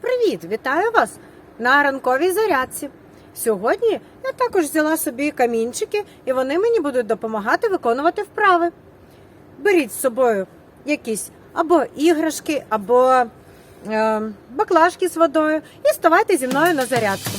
Привіт! Вітаю вас на ранковій зарядці. Сьогодні я також взяла собі камінчики, і вони мені будуть допомагати виконувати вправи. Беріть з собою якісь або іграшки, або е, баклажки з водою і ставайте зі мною на зарядку.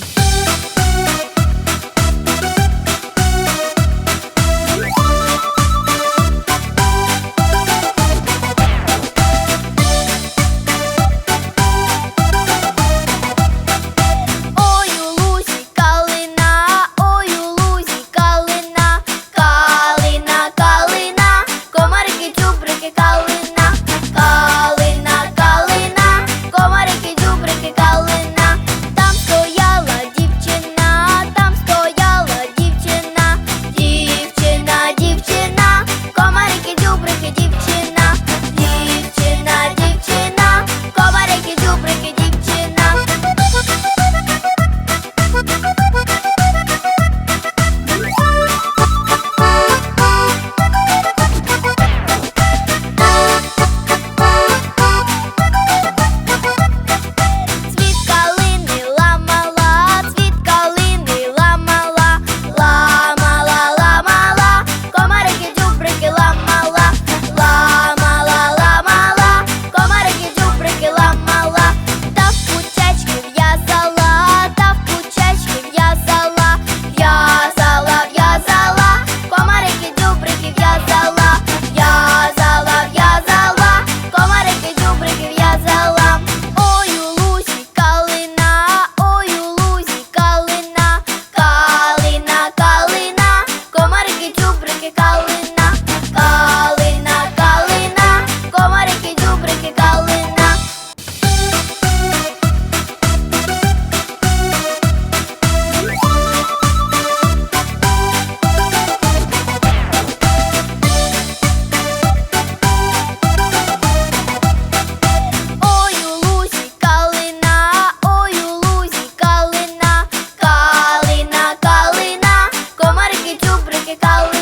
Тільки калини